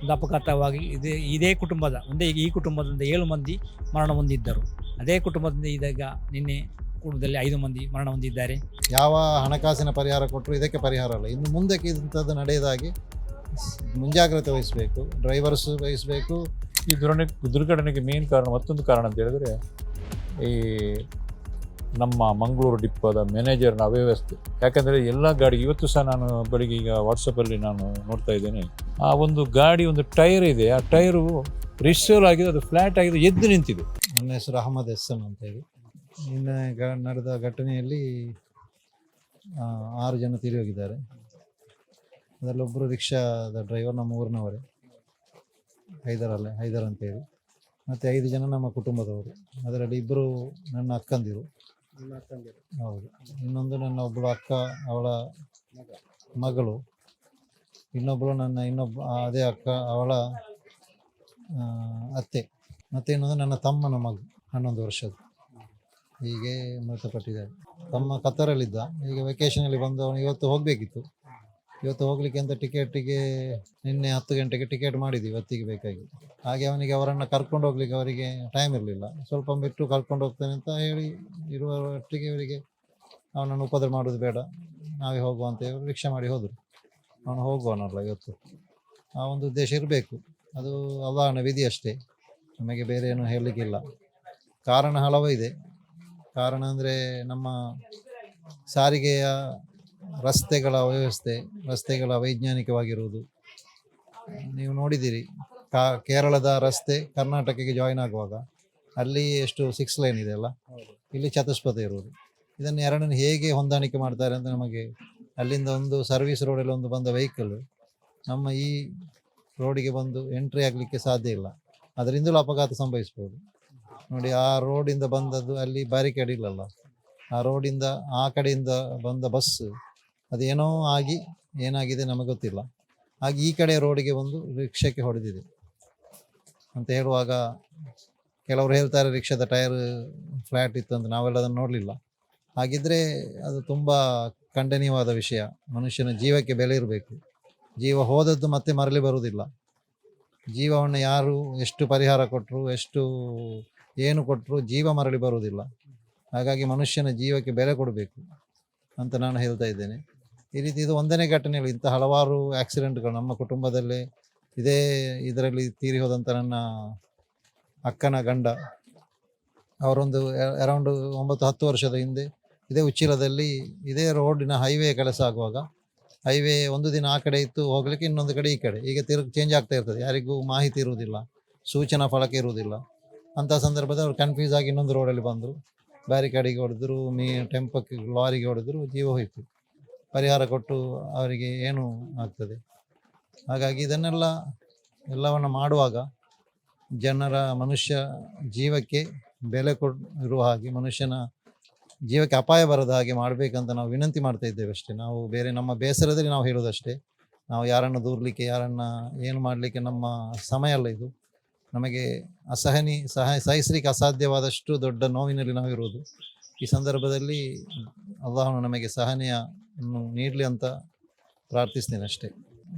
ಒಂದು ಅಪಘಾತವಾಗಿ ಇದೇ ಇದೇ ಕುಟುಂಬದ ಒಂದೇ ಈ ಕುಟುಂಬದಿಂದ ಏಳು ಮಂದಿ ಮರಣ ಹೊಂದಿದ್ದರು. ಅದೇ ಕುಟುಂಬದಿಂದ ಇದೀಗ ನಿನ್ನೆ ಕುಟುಂಬದಲ್ಲಿ ಐದು ಮಂದಿ ಮರಣ ಹೊಂದಿದ್ದಾರೆ. ಯಾವ ಹಣಕಾಸಿನ ಪರಿಹಾರ ಕೊಟ್ಟರು ಇದಕ್ಕೆ ಪರಿಹಾರ ಅಲ್ಲ. ಇನ್ನು ಮುಂದಕ್ಕೆ ಇಂಥದ್ದು ನಡೆಯದಾಗಿ ಮುಂಜಾಗ್ರತೆ ವಹಿಸಬೇಕು ಡ್ರೈವರ್ಸ್ ವಹಿಸಬೇಕು. ಈ ದುರ್ಘಟನೆ ದುರ್ಘಟನೆಗೆ ಮೇನ್ ಕಾರಣ ಮತ್ತೊಂದು ಕಾರಣ ಅಂತ ಹೇಳಿದ್ರೆ ಈ ನಮ್ಮ ಮಂಗಳೂರು ಡಿಪ್ಪೋದ ಮ್ಯಾನೇಜರ್ನ ಅವ್ಯವಸ್ಥೆ. ಯಾಕಂದರೆ ಎಲ್ಲ ಗಾಡಿ ಇವತ್ತು ಸಹ ನಾನು ಬೆಳಿಗ್ಗೆ ಈಗ ವಾಟ್ಸಪ್ಪಲ್ಲಿ ನಾನು ನೋಡ್ತಾ ಇದ್ದೇನೆ. ಆ ಒಂದು ಗಾಡಿ ಒಂದು ಟೈರ್ ಇದೆ. ಆ ಟೈರು ರಿಸೋಲ್ ಆಗಿದೆ. ಅದು ಫ್ಲ್ಯಾಟ್ ಆಗಿದೆ. ಎದ್ದು ನಿಂತಿದೆ. ನನ್ನ ಹೆಸರು ಅಹಮದ್ ಎಸ್ಸನ್ ಅಂತೇಳಿ ನಿನ್ನೆ ಗ ನಡೆದ ಘಟನೆಯಲ್ಲಿ ಆರು ಜನ ತೀರಿ ಹೋಗಿದ್ದಾರೆ ಅದರಲ್ಲೊಬ್ಬರು ರಿಕ್ಷಾದ ಡ್ರೈವರ್ ನಮ್ಮ ಊರಿನವರೇ. ಹೈದರಲ್ಲೇ, ಹೈದರ್ ಅಂತೇಳಿ ಮತ್ತು ಐದು ಜನ ನಮ್ಮ ಕುಟುಂಬದವರು. ಅದರಲ್ಲಿ ಇಬ್ಬರು ನನ್ನ ಅಕ್ಕಂದಿರು. ಹೌದು. ಇನ್ನೊಂದು ನನ್ನ ಒಬ್ಬಳು ಅಕ್ಕ, ಅವಳ ಮಗಳು. ಇನ್ನೊಬ್ಬಳು ನನ್ನ ಇನ್ನೊಬ್ಬ ಅದೇ ಅಕ್ಕ, ಅವಳ ಅತ್ತೆ. ಮತ್ತೆ ಇನ್ನೊಂದು ನನ್ನ ತಮ್ಮನ ಮಗು, ಹನ್ನೊಂದು ವರ್ಷದ ಹೀಗೆ ಮೃತಪಟ್ಟಿದ್ದಾರೆ ತಮ್ಮ ಕತ್ತರಲ್ಲಿದ್ದ. ಈಗ ವೆಕೇಶನಲ್ಲಿ ಬಂದು ಅವನು ಇವತ್ತು ಹೋಗಬೇಕಿತ್ತು. ಇವತ್ತು ಹೋಗ್ಲಿಕ್ಕೆ ಅಂತ ಟಿಕೆಟಿಗೆ ನಿನ್ನೆ ಹತ್ತು ಗಂಟೆಗೆ ಟಿಕೆಟ್ ಮಾಡಿದ್ವಿ ಇವತ್ತಿಗೆ ಬೇಕಾಗಿ ಹಾಗೆ ಅವನಿಗೆ ಅವರನ್ನು ಕರ್ಕೊಂಡು ಹೋಗ್ಲಿಕ್ಕೆ ಅವರಿಗೆ ಟೈಮ್ ಇರಲಿಲ್ಲ. ಸ್ವಲ್ಪ ಬಿಟ್ಟು ಕರ್ಕೊಂಡು ಹೋಗ್ತೇನೆ ಅಂತ ಹೇಳಿ ಇರುವ ಒಟ್ಟಿಗೆ ಇವರಿಗೆ ಅವನನ್ನು ಉಪದ್ರ ಮಾಡೋದು ಬೇಡ. ನಾವೇ ಹೋಗುವ ಅಂತ ರಿಕ್ಷಾ ಮಾಡಿ ಹೋದರು. ಅವನು ಹೋಗುವನಲ್ಲ ಇವತ್ತು. ಆ ಒಂದು ಉದ್ದೇಶ ಇರಬೇಕು. ಅದು ಅಲ್ಲಾಹನ ವಿಧಿ ಅಷ್ಟೇ. ನಮಗೆ ಬೇರೆ ಏನು ಹೇಳಲಿಕ್ಕಿಲ್ಲ ಕಾರಣ ಹಲವು ಇದೆ. ಕಾರಣ ಅಂದರೆ ನಮ್ಮ ಸಾರಿಗೆಯ ರಸ್ತೆಗಳ ವ್ಯವಸ್ಥೆ, ರಸ್ತೆಗಳ ವೈಜ್ಞಾನಿಕವಾಗಿರುವುದು. ನೀವು ನೋಡಿದ್ದೀರಿ, ಕಾ, ಕೇರಳದ ರಸ್ತೆ ಕರ್ನಾಟಕಕ್ಕೆ ಜಾಯಿನ್ ಆಗುವಾಗ ಅಲ್ಲಿ ಎಷ್ಟು ಸಿಕ್ಸ್ ಲೈನ್ ಇದೆ ಅಲ್ಲ? ಇಲ್ಲಿ ಚತುಷ್ಪಥ ಇರುವುದು. ಇದನ್ನು ಎರಡನ್ನು ಹೇಗೆ ಹೊಂದಾಣಿಕೆ ಮಾಡ್ತಾರೆ ಅಂತ ನಮಗೆ ಅಲ್ಲಿಂದ ಒಂದು ಸರ್ವಿಸ್ ರೋಡಲ್ಲಿ ಒಂದು ಬಂದ ವೆಹಿಕಲ್ ನಮ್ಮ ಈ ರೋಡಿಗೆ ಬಂದು ಎಂಟ್ರಿ ಆಗಲಿಕ್ಕೆ ಸಾಧ್ಯ ಇಲ್ಲ. ಅದರಿಂದಲೂ ಅಪಘಾತ ಸಂಭವಿಸ್ಬೋದು. ನೋಡಿ, ಆ ರೋಡಿಂದ ಬಂದದ್ದು ಅಲ್ಲಿ ಬ್ಯಾರಿಕೇಡ್ ಇಲ್ಲಲ್ಲ. ಆ ರೋಡಿಂದ ಆ ಕಡೆಯಿಂದ ಬಂದ ಬಸ್ ಅದೇನೋ ಆಗಿ ಏನಾಗಿದೆ ನಮಗೆ ಗೊತ್ತಿಲ್ಲ. ಹಾಗೆ ಈ ಕಡೆ ರೋಡಿಗೆ ಒಂದು ರಿಕ್ಷಕ್ಕೆ ಹೊಡೆದಿದೆ. ಅಂತ ಹೇಳುವಾಗ ಕೆಲವರು ಹೇಳ್ತಾರೆ ರಿಕ್ಷಾದ ಟೈರ್ ಫ್ಲ್ಯಾಟ್ ಇತ್ತು ಅಂತ ನಾವೆಲ್ಲ ಅದನ್ನು ನೋಡಲಿಲ್ಲ. ಹಾಗಿದ್ರೆ ಅದು ತುಂಬ ಖಂಡನೀಯವಾದ ವಿಷಯ. ಮನುಷ್ಯನ ಜೀವಕ್ಕೆ ಬೆಲೆ ಇರಬೇಕು. ಜೀವ ಹೋದದ್ದು ಮತ್ತೆ ಮರಳಿ ಬರುವುದಿಲ್ಲ. ಜೀವವನ್ನು ಯಾರು ಎಷ್ಟು ಪರಿಹಾರ ಕೊಟ್ಟರು, ಎಷ್ಟು ಏನು ಕೊಟ್ಟರು ಜೀವ ಮರಳಿ ಬರುವುದಿಲ್ಲ. ಹಾಗಾಗಿ ಮನುಷ್ಯನ ಜೀವಕ್ಕೆ ಬೆಲೆ ಕೊಡಬೇಕು ಅಂತ ನಾನು ಹೇಳ್ತಾ ಇದ್ದೇನೆ. ಈ ರೀತಿ ಇದು ಒಂದನೇ ಘಟನೆಗಳು ಇಂಥ ಹಲವಾರು ಆಕ್ಸಿಡೆಂಟ್ಗಳು ನಮ್ಮ ಕುಟುಂಬದಲ್ಲಿ ಇದೇ ಇದರಲ್ಲಿ ತೀರಿ ಹೋದಂಥ ನನ್ನ ಅಕ್ಕನ ಗಂಡ. ಅವರೊಂದು ಅರೌಂಡ್ ಒಂಬತ್ತು ಹತ್ತು ವರ್ಷದ ಹಿಂದೆ ಇದೇ ಉಚ್ಚಿಲದಲ್ಲಿ ಇದೇ ರೋಡಿನ ಹೈವೇ ಕೆಲಸ ಆಗುವಾಗ ಹೈವೇ ಒಂದು ದಿನ ಆ ಕಡೆ ಇತ್ತು, ಹೋಗ್ಲಿಕ್ಕೆ ಇನ್ನೊಂದು ಕಡೆ ಈ ಕಡೆ. ಈಗ ತಿರುಗಿ ಚೇಂಜ್ ಆಗ್ತಾ ಇರ್ತದೆ. ಯಾರಿಗೂ ಮಾಹಿತಿ ಇರುವುದಿಲ್ಲ, ಸೂಚನಾ ಫಲಕ ಇರುವುದಿಲ್ಲ. ಅಂಥ ಸಂದರ್ಭದಲ್ಲಿ ಅವ್ರು ಕನ್ಫ್ಯೂಸ್ ಆಗಿ ಇನ್ನೊಂದು ರೋಡಲ್ಲಿ ಬಂದರು. ಬ್ಯಾರಿಕೇಡಿಗೆ ಹೊಡೆದ್ರು, ಮೀ ಟೆಂಪಕ್ಕೆ ಲಾರಿಗೆ ಹೊಡೆದ್ರು, ಜೀವ ಹೋಯಿತು. ಪರಿಹಾರ ಕೊಟ್ಟು ಅವರಿಗೆ ಏನು ಆಗ್ತದೆ? ಹಾಗಾಗಿ ಇದನ್ನೆಲ್ಲ ಎಲ್ಲವನ್ನು ಮಾಡುವಾಗ ಜನರ ಮನುಷ್ಯ ಜೀವಕ್ಕೆ ಬೆಲೆ ಕೊಡ್, ಇರುವ ಹಾಗೆ ಮನುಷ್ಯನ ಜೀವಕ್ಕೆ ಅಪಾಯ ಬರದ ಹಾಗೆ ಮಾಡಬೇಕಂತ ನಾವು ವಿನಂತಿ ಮಾಡ್ತಾ ಇದ್ದೇವೆ ಅಷ್ಟೇ. ನಾವು ಬೇರೆ ನಮ್ಮ ಬೇಸರದಲ್ಲಿ ನಾವು ಹೇಳೋದಷ್ಟೇ ನಾವು ಯಾರನ್ನು ದೂರಲಿಕ್ಕೆ, ಯಾರನ್ನ ಏನು ಮಾಡಲಿಕ್ಕೆ ನಮ್ಮ ಸಮಯ ಅಲ್ಲ ಇದು. ನಮಗೆ ಅಸಹನಿ, ಸಹ, ಸಹಿಸಲಿಕ್ಕೆ ಅಸಾಧ್ಯವಾದಷ್ಟು ದೊಡ್ಡ ನೋವಿನಲ್ಲಿ ನಾವಿರುವುದು. ಈ ಸಂದರ್ಭದಲ್ಲಿ ಅಲ್ಲಾಹನು ನಮಗೆ ಸಹನೆಯನ್ನು ನೀಡಲಿ ಅಂತ ಪ್ರಾರ್ಥಿಸ್ತೇನೆ ಅಷ್ಟೇ.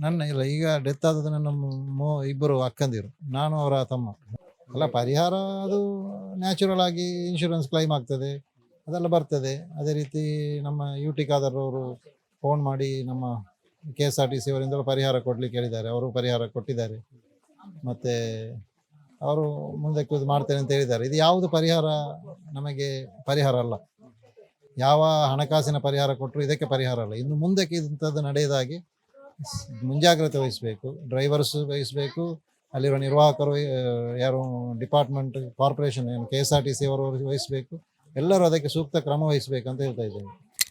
ನನ್ನ ಇಲ್ಲ, ಈಗ ಡೆತ್ ಆದದ್ದು ನನ್ನ ಮೋ ಇಬ್ಬರು ಅಕ್ಕಂದಿರು. ನಾನು ಅವರ ತಮ್ಮ. ಅಲ್ಲ, ಪರಿಹಾರ ಅದು ನ್ಯಾಚುರಲ್ ಆಗಿ ಇನ್ಶೂರೆನ್ಸ್ ಕ್ಲೈಮ್ ಆಗ್ತದೆ. ಅದೆಲ್ಲ ಬರ್ತದೆ. ಅದೇ ರೀತಿ ನಮ್ಮ ಯು ಟಿ ಕಾದರವರು ಫೋನ್ ಮಾಡಿ ನಮ್ಮ K S R T C ಅವರಿಂದಲೂ ಪರಿಹಾರ ಕೊಡಲಿಕ್ಕೆ ಹೇಳಿದ್ದಾರೆ. ಅವರು ಪರಿಹಾರ ಕೊಟ್ಟಿದ್ದಾರೆ. ಮತ್ತು ಅವರು ಮುಂದಕ್ಕೆ ಇದು ಮಾಡ್ತೇನೆ ಅಂತ ಹೇಳಿದ್ದಾರೆ. ಇದು ಯಾವುದು ಪರಿಹಾರ? ನಮಗೆ ಪರಿಹಾರ ಅಲ್ಲ. ಯಾವ ಹಣಕಾಸಿನ ಪರಿಹಾರ ಕೊಟ್ಟರು ಇದಕ್ಕೆ ಪರಿಹಾರ ಅಲ್ಲ. ಇನ್ನು ಮುಂದಕ್ಕೆ ಇಂಥದ್ದು ನಡೆಯದಾಗಿ ಮುಂಜಾಗ್ರತೆ ವಹಿಸಬೇಕು ಡ್ರೈವರ್ಸ್ ವಹಿಸಬೇಕು, ಅಲ್ಲಿರುವ ನಿರ್ವಾಹಕರು ಯಾರು ಡಿಪಾರ್ಟ್ಮೆಂಟ್ ಕಾರ್ಪೊರೇಷನ್ ಏನು K S R T C ಅವರು ವಹಿಸಬೇಕು. ಎಲ್ಲರೂ ಅದಕ್ಕೆ ಸೂಕ್ತ ಕ್ರಮ ವಹಿಸಬೇಕು ಅಂತ ಹೇಳ್ತಾ ಇದ್ದೇನೆ.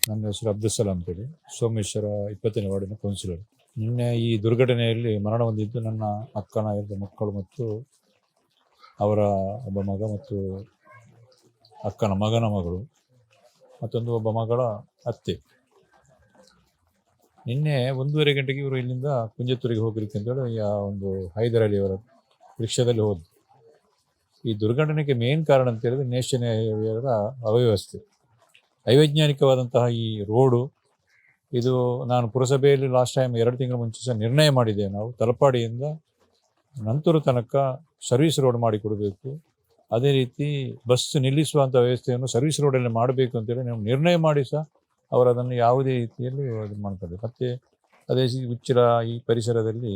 ನನ್ನ ಹೆಸರು ಅಬ್ದುಲ್ ಸಲಾಂ ಅಂತೇಳಿ ಸೋಮೇಶ್ವರ ಇಪ್ಪತ್ತನೇ ವಾರ್ಡಿನ ಕೌನ್ಸಿಲರ್ ನಿನ್ನೆ ಈ ದುರ್ಘಟನೆಯಲ್ಲಿ ಮರಣ ಹೊಂದಿದ್ದು ನನ್ನ ಅಕ್ಕನ ಎರಡು ಮಕ್ಕಳು ಮತ್ತು ಅವರ ಒಬ್ಬ ಮಗ ಮತ್ತು ಅಕ್ಕನ ಮಗನ ಮಗಳು ಮತ್ತೊಂದು ಒಬ್ಬ ಮಗಳ ಅತ್ತೆ. ನಿನ್ನೆ ಒಂದೂವರೆ ಗಂಟೆಗೆ ಇವರು ಇಲ್ಲಿಂದ ಕುಂಜತ್ತೂರಿಗೆ ಹೋಗಲಿಕ್ಕೆ ಅಂತೇಳಿ ಆ ಒಂದು ಹೈದರಾಲಿ ಅವರ ರಿಕ್ಷಾದಲ್ಲಿ ಹೋದ್ರು. ಈ ದುರ್ಘಟನೆಗೆ ಮೇನ್ ಕಾರಣ ಅಂತ ಹೇಳಿದ್ರೆ ನೇಷನ್ ಹೈವೇರ ಅವ್ಯವಸ್ಥೆ. ಅವೈಜ್ಞಾನಿಕವಾದಂತಹ ಈ ರೋಡು ಇದು ನಾನು ಪುರಸಭೆಯಲ್ಲಿ ಲಾಸ್ಟ್ ಟೈಮ್ ಎರಡು ತಿಂಗಳ ಮುಂಚೆ ಸಹ ನಿರ್ಣಯ ಮಾಡಿದ್ದೇವೆ ನಾವು ತಲಪಾಡಿಯಿಂದ ನಂತರ ತನಕ ಸರ್ವಿಸ್ ರೋಡ್ ಮಾಡಿ ಕೊಡಬೇಕು. ಅದೇ ರೀತಿ ಬಸ್ ನಿಲ್ಲಿಸುವಂಥ ವ್ಯವಸ್ಥೆಯನ್ನು ಸರ್ವಿಸ್ ರೋಡಲ್ಲಿ ಮಾಡಬೇಕು ಅಂತೇಳಿ ನಾವು ನಿರ್ಣಯ ಮಾಡಿ ಸಹ ಅವರು ಅದನ್ನು ಯಾವುದೇ ರೀತಿಯಲ್ಲಿ ಇದು ಮಾಡ್ತಾರೆ ಮತ್ತು ಅದೇ ಉಚ್ಚಿಲ ಈ ಪರಿಸರದಲ್ಲಿ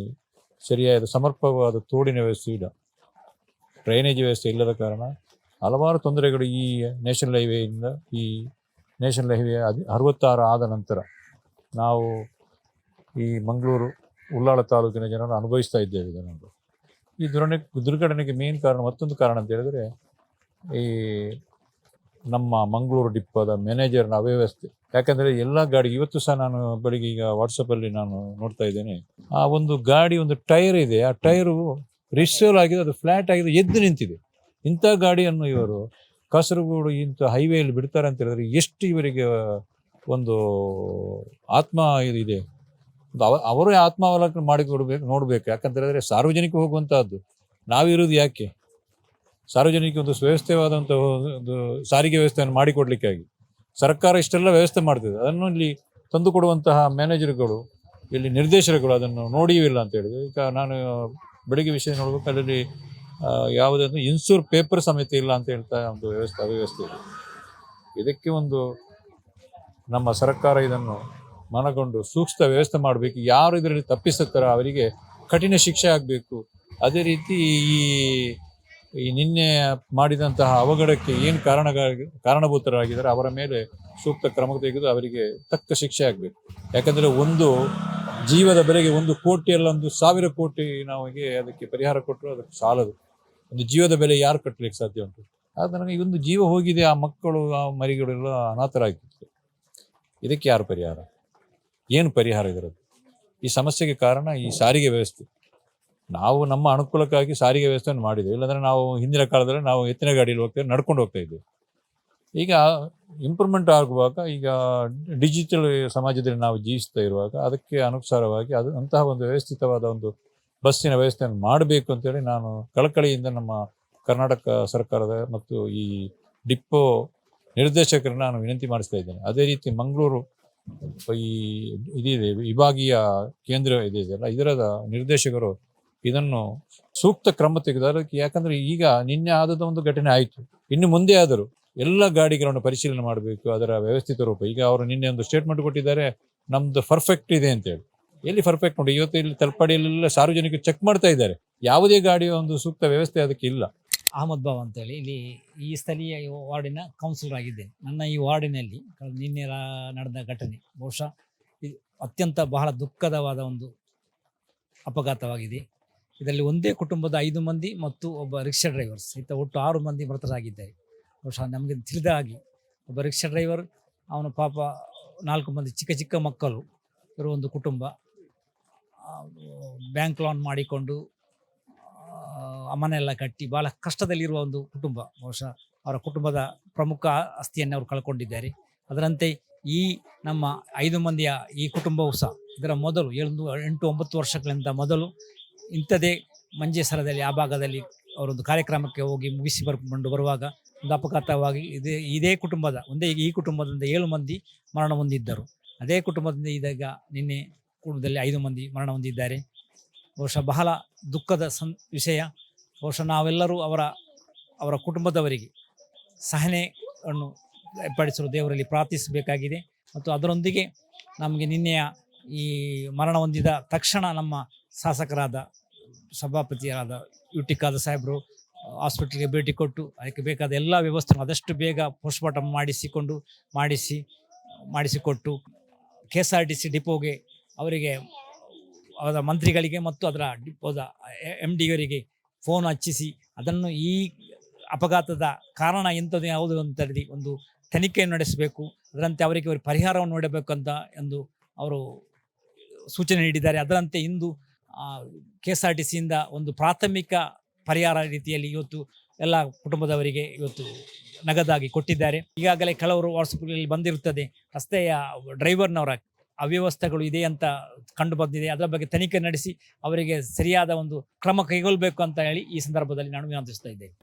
ಸರಿಯಾದ ಸಮರ್ಪಕವಾದ ತೋಡಿನ ವ್ಯವಸ್ಥೆ ಇಲ್ಲ. ಡ್ರೈನೇಜ್ ವ್ಯವಸ್ಥೆ ಇಲ್ಲದ ಕಾರಣ ಹಲವಾರು ತೊಂದರೆಗಳು ಈ ನ್ಯಾಷನಲ್ ಹೈವೇಯಿಂದ ಈ ನ್ಯಾಷನಲ್ ಹೈವೇ ಅದು ಅರವತ್ತಾರು ಆದ ನಂತರ ನಾವು ಈ ಮಂಗಳೂರು ಉಳ್ಳಾಳ ತಾಲೂಕಿನ ಜನರು ಅನುಭವಿಸ್ತಾ ಇದ್ದೇವೆ ಇದನ್ನು. ಈ ದುರ್ಘಟನೆ ದುರ್ಘಟನೆಗೆ ಮೇನ್ ಕಾರಣ ಮತ್ತೊಂದು ಕಾರಣ ಅಂತ ಹೇಳಿದ್ರೆ, ಈ ನಮ್ಮ ಮಂಗಳೂರು ಡಿಪ್ಪೋದ ಮ್ಯಾನೇಜರ್ನ ಅವ್ಯವಸ್ಥೆ. ಯಾಕಂದರೆ ಎಲ್ಲ ಗಾಡಿ, ಇವತ್ತು ಸಹ ನಾನು ಬೆಳಿಗ್ಗೆ ಈಗ ವಾಟ್ಸಪ್ಪಲ್ಲಿ ನಾನು ನೋಡ್ತಾ ಇದ್ದೇನೆ, ಆ ಒಂದು ಗಾಡಿ ಒಂದು ಟೈರ್ ಇದೆ, ಆ ಟೈರು ರಿಸೇಲ್ ಆಗಿದೆ, ಅದು ಫ್ಲಾಟ್ ಆಗಿದೆ, ಎದ್ದು ನಿಂತಿದೆ. ಇಂಥ ಗಾಡಿಯನ್ನು ಇವರು ಕಾಸರಗೋಡು ಇಂಥ ಹೈವೇಯಲ್ಲಿ ಬಿಡ್ತಾರೆ ಅಂತ ಹೇಳಿದ್ರೆ, ಎಷ್ಟು ಇವರಿಗೆ ಒಂದು ಆತ್ಮ ಇದು ಅವರೇ ಆತ್ಮಾವಲೋಕನ ಮಾಡಿ ನೋಡಬೇಕು. ಯಾಕಂತ ಹೇಳಿದ್ರೆ ಸಾರ್ವಜನಿಕ ಹೋಗುವಂತಹದ್ದು. ನಾವಿರುವುದು ಯಾಕೆ? ಸಾರ್ವಜನಿಕ ಒಂದು ಸುವ್ಯವಸ್ಥೆವಾದಂಥ ಒಂದು ಸಾರಿಗೆ ವ್ಯವಸ್ಥೆಯನ್ನು ಮಾಡಿಕೊಡ್ಲಿಕ್ಕಾಗಿ. ಸರ್ಕಾರ ಇಷ್ಟೆಲ್ಲ ವ್ಯವಸ್ಥೆ ಮಾಡ್ತಿದೆ. ಅದನ್ನು ಇಲ್ಲಿ ತಂದು ಕೊಡುವಂತಹ ಮ್ಯಾನೇಜರ್ಗಳು, ಇಲ್ಲಿ ನಿರ್ದೇಶಕರು ಅದನ್ನು ನೋಡಿಯೂ ಅಂತ ಹೇಳಿದ್ರು. ಈಗ ನಾನು ಬೆಳಿಗ್ಗೆ ವಿಷಯ ನೋಡ್ಬೇಕು ಯಾವುದೇ ಒಂದು ಇನ್ಸೂರ್ ಪೇಪರ್ ಸಮೇತ ಇಲ್ಲ ಅಂತ ಹೇಳ್ತಾ ಒಂದು ವ್ಯವಸ್ಥೆ, ಅವ್ಯವಸ್ಥೆ ಇದೆ. ಇದಕ್ಕೆ ಒಂದು ನಮ್ಮ ಸರ್ಕಾರ ಇದನ್ನು ಮನಗೊಂಡು ಸೂಕ್ತ ವ್ಯವಸ್ಥೆ ಮಾಡಬೇಕು. ಯಾರು ಇದರಲ್ಲಿ ತಪ್ಪಿಸುತ್ತಾರೋ ಅವರಿಗೆ ಕಠಿಣ ಶಿಕ್ಷೆ ಆಗಬೇಕು. ಅದೇ ರೀತಿ ಈ ಈ ನಿನ್ನೆ ಮಾಡಿದಂತಹ ಅವಘಡಕ್ಕೆ ಏನು ಕಾರಣ ಕಾರಣಭೂತರಾಗಿದ್ದಾರೆ ಅವರ ಮೇಲೆ ಸೂಕ್ತ ಕ್ರಮ ತೆಗೆದು ಅವರಿಗೆ ತಕ್ಕ ಶಿಕ್ಷೆ ಆಗಬೇಕು. ಯಾಕಂದರೆ ಒಂದು ಜೀವದ ಬೆಲೆಗೆ ಒಂದು ಕೋಟಿಯಲ್ಲೊಂದು ಸಾವಿರ ಕೋಟಿ ನಮಗೆ ಅದಕ್ಕೆ ಪರಿಹಾರ ಕೊಟ್ಟರು ಅದಕ್ಕೆ ಸಾಲದು. ಒಂದು ಜೀವದ ಬೆಲೆ ಯಾರು ಕಟ್ಟಲಿಕ್ಕೆ ಸಾಧ್ಯ ಉಂಟು? ಆದರೆ ನನಗೆ ಒಂದು ಜೀವ ಹೋಗಿದೆ, ಆ ಮಕ್ಕಳು, ಆ ಮರಿಗಳೆಲ್ಲ ಅನಾಥರಾಗಿತ್ತು ಇದಕ್ಕೆ ಯಾರು ಪರಿಹಾರ? ಏನು ಪರಿಹಾರ ಇದರದ್ದು? ಈ ಸಮಸ್ಯೆಗೆ ಕಾರಣ ಈ ಸಾರಿಗೆ ವ್ಯವಸ್ಥೆ. ನಾವು ನಮ್ಮ ಅನುಕೂಲಕ್ಕಾಗಿ ಸಾರಿಗೆ ವ್ಯವಸ್ಥೆಯನ್ನು ಮಾಡಿದ್ದೇವೆ. ಇಲ್ಲಾಂದರೆ ನಾವು ಹಿಂದಿನ ಕಾಲದಲ್ಲಿ ನಾವು ಎತ್ತಿನ ಗಾಡಿಯಲ್ಲಿ ಹೋಗ್ತೇವೆ ನಡ್ಕೊಂಡು ಹೋಗ್ತಾ ಇದ್ದೇವೆ. ಈಗ ಇಂಪ್ರೂವ್ಮೆಂಟ್ ಆಗುವಾಗ ಈಗ ಡಿಜಿಟಲ್ ಸಮಾಜದಲ್ಲಿ ನಾವು ಜೀವಿಸ್ತಾ ಇರುವಾಗ ಅದಕ್ಕೆ ಅನುಸಾರವಾಗಿ ಅದು ಅಂತಹ ಒಂದು ವ್ಯವಸ್ಥಿತವಾದ ಒಂದು ಬಸ್ಸಿನ ವ್ಯವಸ್ಥೆಯನ್ನು ಮಾಡಬೇಕು ಅಂತೇಳಿ ನಾನು ಕಳಕಳಿಯಿಂದ ನಮ್ಮ ಕರ್ನಾಟಕ ಸರ್ಕಾರದ ಮತ್ತು ಈ ಡಿಪ್ಪೋ ನಿರ್ದೇಶಕರನ್ನ ನಾನು ವಿನಂತಿ ಮಾಡಿಸ್ತಾ ಇದ್ದೇನೆ. ಅದೇ ರೀತಿ ಮಂಗಳೂರು ಈ ಇದಿದೆ ವಿಭಾಗೀಯ ಕೇಂದ್ರ ಇದೆಯಲ್ಲ ಇದರದ ನಿರ್ದೇಶಕರು ಇದನ್ನು ಸೂಕ್ತ ಕ್ರಮ ತೆಗೆದಕ್ಕೆ ಯಾಕಂದ್ರೆ ಈಗ ನಿನ್ನೆ ಆದದ ಒಂದು ಘಟನೆ ಆಯಿತು. ಇನ್ನು ಮುಂದೆ ಆದರೂ ಎಲ್ಲ ಗಾಡಿಗಳನ್ನು ಪರಿಶೀಲನೆ ಮಾಡಬೇಕು, ಅದರ ವ್ಯವಸ್ಥಿತ ರೂಪ. ಈಗ ಅವರು ನಿನ್ನೆ ಒಂದು ಸ್ಟೇಟ್ಮೆಂಟ್ ಕೊಟ್ಟಿದ್ದಾರೆ, ನಮ್ದು ಪರ್ಫೆಕ್ಟ್ ಇದೆ ಅಂತೇಳಿ. ಎಲ್ಲಿ ಪರ್ಫೆಕ್ಟ್ ನೋಡಿ, ಇವತ್ತು ಇಲ್ಲಿ ತಲುಪಡಿಯಲ್ಲೆಲ್ಲ ಸಾರ್ವಜನಿಕರು ಚೆಕ್ ಮಾಡ್ತಾ ಇದ್ದಾರೆ. ಯಾವುದೇ ಗಾಡಿಯ ಒಂದು ಸೂಕ್ತ ವ್ಯವಸ್ಥೆ ಅದಕ್ಕೆ ಇಲ್ಲ. ಅಹಮದ್ ಬಾವ್ ಅಂತೇಳಿ. ಇಲ್ಲಿ ಈ ಸ್ಥಳೀಯ ವಾರ್ಡಿನ ಕೌನ್ಸಿಲರ್ ಆಗಿದ್ದೇನೆ. ನನ್ನ ಈ ವಾರ್ಡಿನಲ್ಲಿ ನಿನ್ನೆ ನಡೆದ ಘಟನೆ ಬಹುಶಃ ಅತ್ಯಂತ ಬಹಳ ದುಃಖದವಾದ ಒಂದು ಅಪಘಾತವಾಗಿದೆ. ಇದರಲ್ಲಿ ಒಂದೇ ಕುಟುಂಬದ ಐದು ಮಂದಿ ಮತ್ತು ಒಬ್ಬ ರಿಕ್ಷಾ ಡ್ರೈವರ್ಸ್ ಇತ್ತ ಒಟ್ಟು ಆರು ಮಂದಿ ಮೃತರಾಗಿದ್ದಾರೆ. ಬಹುಶಃ ನಮಗೆ ತಿಳಿದ ಹಾಗೆ ಒಬ್ಬ ರಿಕ್ಷಾ ಡ್ರೈವರ್, ಅವನ ಪಾಪ ನಾಲ್ಕು ಮಂದಿ ಚಿಕ್ಕ ಚಿಕ್ಕ ಮಕ್ಕಳು ಇರುವ ಒಂದು ಕುಟುಂಬ ಬ್ಯಾಂಕ್ ಲೋನ್ ಮಾಡಿಕೊಂಡು ಮನೆಯೆಲ್ಲ ಕಟ್ಟಿ ಬಹಳ ಕಷ್ಟದಲ್ಲಿರುವ ಒಂದು ಕುಟುಂಬ. ಬಹುಶಃ ಅವರ ಕುಟುಂಬದ ಪ್ರಮುಖ ಆಸ್ತಿಯನ್ನು ಅವರು ಕಳ್ಕೊಂಡಿದ್ದಾರೆ. ಅದರಂತೆ ಈ ನಮ್ಮ ಐದು ಮಂದಿಯ ಈ ಕುಟುಂಬವು ಸಹ ಇದರ ಮೊದಲು ಏಳು, ಎಂಟು, ಒಂಬತ್ತು ವರ್ಷಗಳಿಂದ ಮೊದಲು ಇಂಥದೇ ಮಂಜೇಸರದಲ್ಲಿ ಆ ಭಾಗದಲ್ಲಿ ಅವರೊಂದು ಕಾರ್ಯಕ್ರಮಕ್ಕೆ ಹೋಗಿ ಮುಗಿಸಿ ಬರ್ಕೊಂಡು ಬರುವಾಗ ಒಂದು ಅಪಘಾತವಾಗಿ ಇದೇ ಇದೇ ಕುಟುಂಬದ ಒಂದೇ ಈ ಕುಟುಂಬದಿಂದ ಏಳು ಮಂದಿ ಮರಣ ಹೊಂದಿದ್ದರು. ಅದೇ ಕುಟುಂಬದಿಂದ ಇದೀಗ ನಿನ್ನೆ ಕುಟುಂಬದಲ್ಲಿ ಐದು ಮಂದಿ ಮರಣ ಹೊಂದಿದ್ದಾರೆ. ಬಹುಶಃ ಬಹಳ ದುಃಖದ ಸನ್ ವಿಷಯ. ಬಹುಶಃ ನಾವೆಲ್ಲರೂ ಅವರ ಅವರ ಕುಟುಂಬದವರಿಗೆ ಸಹನೆಯನ್ನು ಏರ್ಪಡಿಸಲು ದೇವರಲ್ಲಿ ಪ್ರಾರ್ಥಿಸಬೇಕಾಗಿದೆ. ಮತ್ತು ಅದರೊಂದಿಗೆ ನಮಗೆ ನಿನ್ನೆಯ ಈ ಮರಣ ಹೊಂದಿದ ತಕ್ಷಣ ನಮ್ಮ ಶಾಸಕರಾದ ಸಭಾಪತಿಯರಾದ ಯುಟಿಕಾದ ಸಾಹೇಬರು, ಹಾಸ್ಪಿಟ್ಲಿಗೆ ಭೇಟಿ ಕೊಟ್ಟು ಅದಕ್ಕೆ ಬೇಕಾದ ಎಲ್ಲ ವ್ಯವಸ್ಥೆ ಆದಷ್ಟು ಬೇಗ ಪೋಸ್ಟ್ಮಾರ್ಟಮ್ ಮಾಡಿಸಿಕೊಂಡು, ಮಾಡಿಸಿ, ಮಾಡಿಸಿಕೊಟ್ಟು K S R T C ಡಿಪೋಗೆ ಅವರಿಗೆ, ಅವರ ಮಂತ್ರಿಗಳಿಗೆ ಮತ್ತು ಅದರ ಡಿಪೋದ ಎಂ ಡಿಯವರಿಗೆ ಫೋನ್ ಹಚ್ಚಿಸಿ ಅದನ್ನು ಈ ಅಪಘಾತದ ಕಾರಣ ಎಂಥದ್ದು ಯಾವುದು ಅಂತ ಹೇಳಿ ಒಂದು ತನಿಖೆಯನ್ನು ನಡೆಸಬೇಕು, ಅದರಂತೆ ಅವರಿಗೆ ಅವರು ಪರಿಹಾರವನ್ನು ಅಂತ ಎಂದು ಅವರು ಸೂಚನೆ ನೀಡಿದ್ದಾರೆ. ಅದರಂತೆ ಇಂದು ಕೆ ಎಸ್ ಆರ್ ಟಿ ಸಿಯಿಂದ ಒಂದು ಪ್ರಾಥಮಿಕ ಪರಿಹಾರ ರೀತಿಯಲ್ಲಿ ಇವತ್ತು ಎಲ್ಲ ಕುಟುಂಬದವರಿಗೆ ಇವತ್ತು ನಗದಾಗಿ ಕೊಟ್ಟಿದ್ದಾರೆ. ಈಗಾಗಲೇ ಕೆಲವರು ವಾಟ್ಸಪ್ಗಳಲ್ಲಿ ಬಂದಿರುತ್ತದೆ. ರಸ್ತೆಯ ಡ್ರೈವರ್ನವರ ಅವ್ಯವಸ್ಥೆಗಳು ಇದೆ ಅಂತ ಕಂಡು ಬಂದಿದೆ. ಅದರ ಬಗ್ಗೆ ತನಿಖೆ ನಡೆಸಿ ಅವರಿಗೆ ಸರಿಯಾದ ಒಂದು ಕ್ರಮ ಕೈಗೊಳ್ಳಬೇಕು ಅಂತ ಹೇಳಿ ಈ ಸಂದರ್ಭದಲ್ಲಿ ನಾನು ವಿನಂತಿಸ್ತಾ ಇದ್ದೇನೆ.